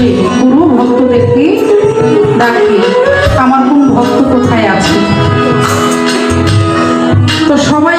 সেই গুরু ভক্তদেরকে ডাকে আমার কোন ভক্ত কোথায় আছে? তো সবাই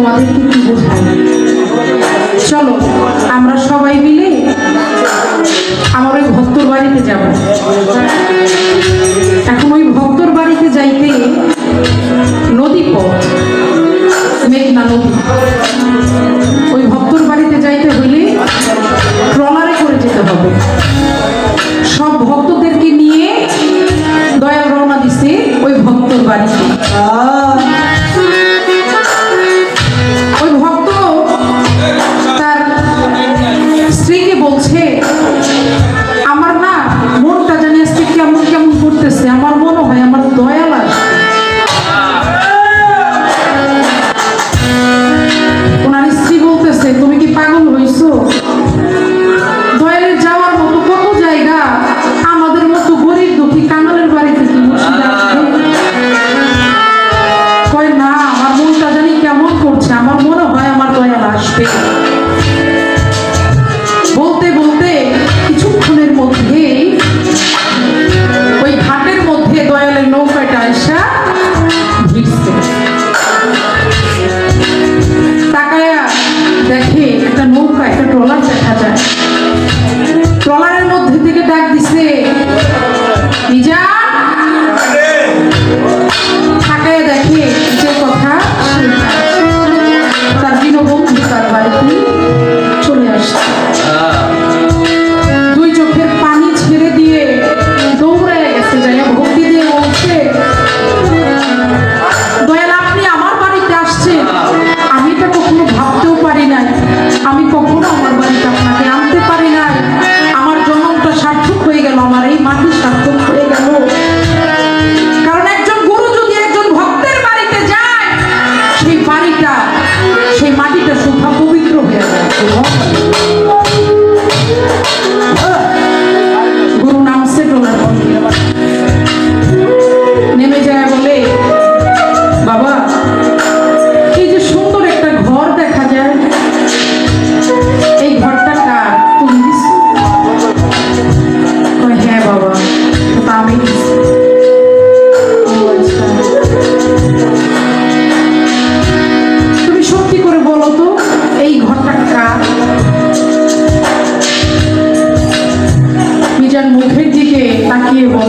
তোমাদের কিছু বোঝাই। চলো আমরা সবাই মিলে আমার ওই ভক্তর বাড়িতে যাব।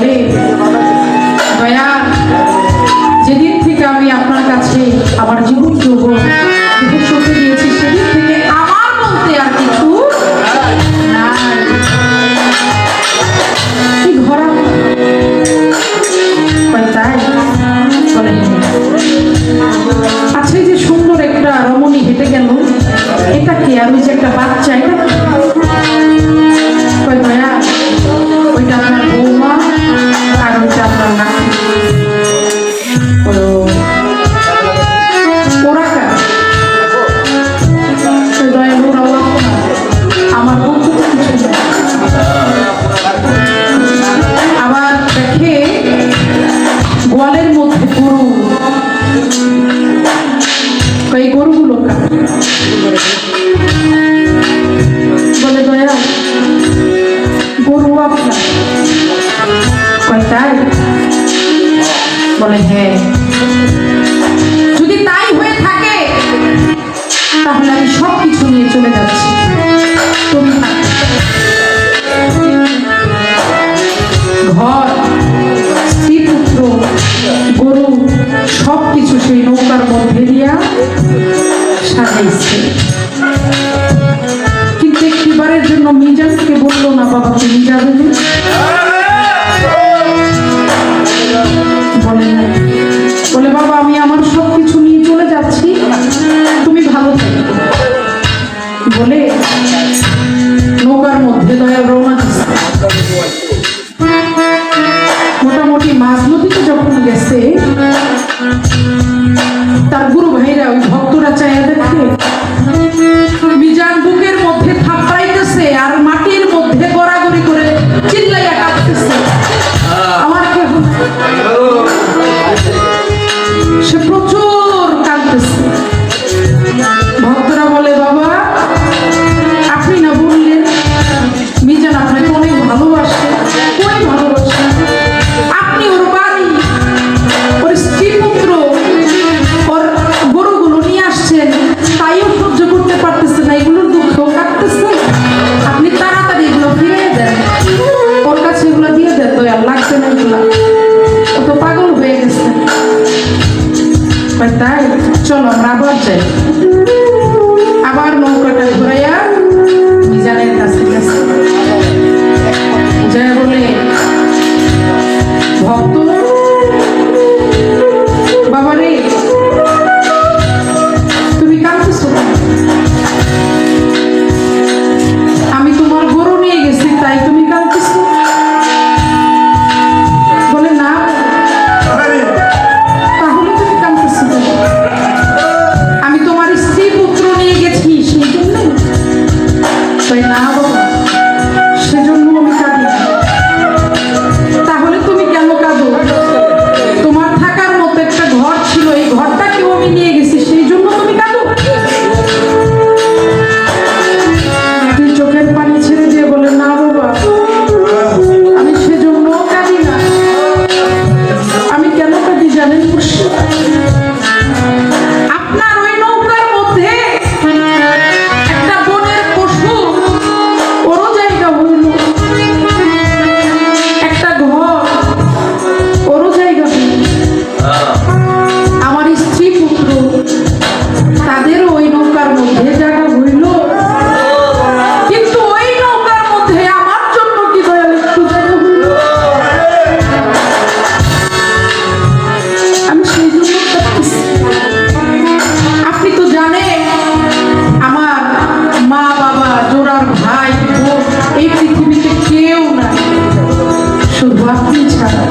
বলে দয়া যেদিন থেকে আমি আপনার কাছে আমার জীবন যৌবন বলে কয়, তাই? বলে হ্যাঁ। যদি তাই হয়ে থাকে, তাহলে আমি সব কিছু নিয়ে চলে যাচ্ছি। Oh! চলো আমরা সারা